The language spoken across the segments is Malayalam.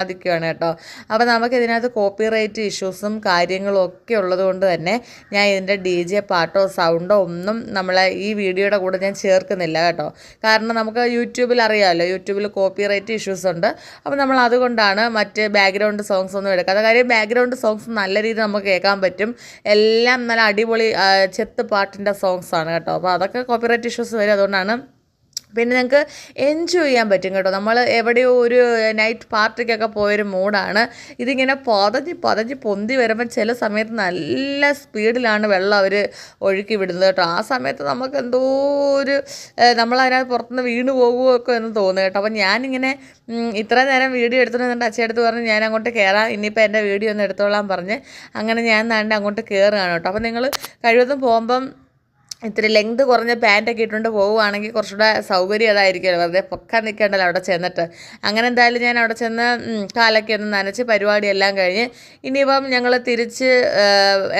സാധിക്കുകയാണ് കേട്ടോ. അപ്പോൾ നമുക്ക് ഇതിനകത്ത് കോപ്പിറൈറ്റ് ഇഷ്യൂസും കാര്യങ്ങളും ഒക്കെ ഉള്ളതുകൊണ്ട് തന്നെ ഞാൻ ഇതിന്റെ ഡി ജെ പാട്ടോ സൗണ്ടോ ഒന്നും നമ്മളെ ഈ വീഡിയോയുടെ കൂടെ ഞാൻ ചേർക്കുന്നില്ല കേട്ടോ. കാരണം നമുക്ക് യൂട്യൂബിൽ അറിയാമല്ലോ യൂട്യൂബിൽ കോപ്പിറൈറ്റ് ഇഷ്യൂസ് ഉണ്ട്. അപ്പോൾ നമ്മൾ അതുകൊണ്ടാണ് മറ്റ് ബാക്ക്ഗ്രൗണ്ട് സോങ്സ് ഒന്നും എടുക്കാതെ കാര്യം ബാക്ക്ഗ്രൗണ്ട് സോങ്സ് നല്ല രീതിയിൽ നമുക്ക് കേൾക്കാൻ പറ്റും. എല്ലാം നല്ല അടിപൊളി ചെത്ത് പാട്ടിന്റെ സോങ്സാണ് കേട്ടോ. അപ്പോൾ അതൊക്കെ കോപ്പിറൈറ്റ് ഇഷ്യൂസ് വരും. അതുകൊണ്ടാണ് പിന്നെ ഞങ്ങൾക്ക് എൻജോയ് ചെയ്യാൻ പറ്റും കേട്ടോ. നമ്മൾ എവിടെയോ ഒരു നൈറ്റ് പാർട്ടിക്കൊക്കെ പോയൊരു മൂഡാണ്. ഇതിങ്ങനെ പതഞ്ഞ് പതഞ്ഞ് പൊന്തി വരുമ്പോൾ ചില സമയത്ത് നല്ല സ്പീഡിലാണ് വെള്ളം അവർ ഒഴുക്കി വിടുന്നത് കേട്ടോ. ആ സമയത്ത് നമുക്ക് എന്തോ ഒരു നമ്മളതിനകത്ത് പുറത്തുനിന്ന് വീണ് പോകുമൊക്കെ എന്ന് തോന്നുന്നു കേട്ടോ. അപ്പം ഞാനിങ്ങനെ ഇത്ര നേരം വീഡിയോ എടുത്തിട്ട് അച്ഛയടുത്ത് പറഞ്ഞ് ഞാൻ അങ്ങോട്ട് കയറാം ഇനിയിപ്പോൾ എന്റെ വീഡിയോ ഒന്ന് എടുത്തോളാം പറഞ്ഞ് അങ്ങനെ ഞാൻ നാണ്ട് അങ്ങോട്ട് കയറുകയാണ് കേട്ടോ. അപ്പം നിങ്ങൾ കഴിവതും പോകുമ്പം ഇത്തിരി ലെങ്ത് കുറഞ്ഞ പാന്റൊക്കെ ഇട്ടുകൊണ്ട് പോവുകയാണെങ്കിൽ കുറച്ചുകൂടെ സൗകര്യം അതായിരിക്കുമല്ലോ. വെറുതെ പൊക്കാൻ നിൽക്കേണ്ടല്ലോ അവിടെ ചെന്നിട്ട്. അങ്ങനെ എന്തായാലും ഞാൻ അവിടെ ചെന്ന് കാലൊക്കെ ഒന്ന് നനച്ച് പരിപാടിയെല്ലാം കഴിഞ്ഞ് ഇനിയിപ്പം ഞങ്ങൾ തിരിച്ച്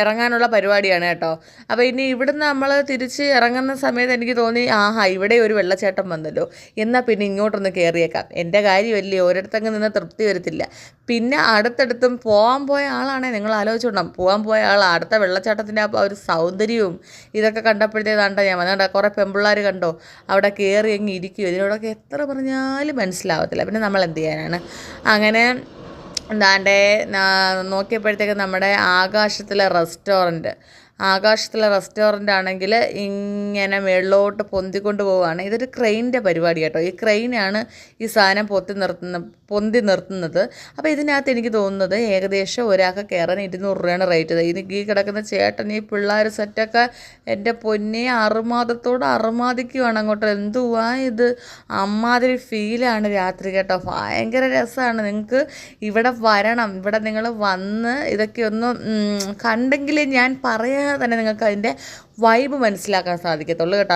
ഇറങ്ങാനുള്ള പരിപാടിയാണ് കേട്ടോ. അപ്പോൾ ഇനി ഇവിടുന്ന് നമ്മൾ തിരിച്ച് ഇറങ്ങുന്ന സമയത്ത് എനിക്ക് തോന്നി ആഹാ ഇവിടെ ഒരു വെള്ളച്ചാട്ടം വന്നല്ലോ. എന്നാൽ പിന്നെ ഇങ്ങോട്ടൊന്ന് കയറിയേക്കാം എന്റെ കാര്യമല്ലേ ഓരോരുത്തങ്ങ് നിന്ന് തൃപ്തി വരത്തില്ല. പിന്നെ അടുത്തടുത്തും പോകാൻ പോയ ആളാണേ നിങ്ങൾ ആലോചിച്ചോണ്ടാം പോകാൻ പോയ ആൾ അടുത്ത വെള്ളച്ചാട്ടത്തിന്റെ ആ ഒരു സൗന്ദര്യവും ഇതൊക്കെ കണ്ടപ്പോഴത്തേതാണ്ട ഞാൻ വന്നേണ്ട കുറേ പെമ്പിള്ളാർ കണ്ടോ അവിടെ കയറി അങ്ങ് ഇരിക്കുമോ ഇതിനോടൊക്കെ എത്ര പറഞ്ഞാലും മനസ്സിലാവത്തില്ല. പിന്നെ നമ്മൾ എന്ത് ചെയ്യാനാണ്? അങ്ങനെ എന്താണ്ടേ നോക്കിയപ്പോഴത്തേക്ക് നമ്മുടെ ആകാശത്തിലെ റെസ്റ്റോറന്റ് ആകാശത്തിലെ റെസ്റ്റോറന്റ് ആണെങ്കിൽ ഇങ്ങനെ മേളിലോട്ട് പൊന്തിക്കൊണ്ട് പോവുകയാണ്. ഇതൊരു ക്രെയിനിന്റെ പരിപാടി കേട്ടോ. ഈ ക്രെയിനാണ് ഈ സാധനം പൊത്തി നിർത്തുന്ന പൊന്തി നിർത്തുന്നത്. അപ്പോൾ ഇതിനകത്ത് എനിക്ക് തോന്നുന്നത് ഏകദേശം ഒരാൾക്ക് കയറാൻ ഇരുന്നൂറ് രൂപയാണ് റേറ്റ് എനിക്ക് ഈ കിടക്കുന്ന ചേട്ടൻ ഈ പിള്ളേർ സെറ്റൊക്കെ എന്റെ പൊന്നെ അറുമാദത്തോട് അറുമാദിക്കുവാണ് അങ്ങോട്ട്. എന്തുവാ ഇത്? അമ്മാതിരി ഫീലാണ് രാത്രി കേട്ടോ. ഭയങ്കര രസമാണ് നിങ്ങൾക്ക് ഇവിടെ വരണം. ഇവിടെ നിങ്ങൾ വന്ന് ഇതൊക്കെ ഒന്ന് കണ്ടെങ്കിലേ ഞാൻ പറയാതെ തന്നെ നിങ്ങൾക്ക് അതിന്റെ വൈബ് മനസ്സിലാക്കാൻ സാധിക്കത്തുള്ളൂ കേട്ടോ.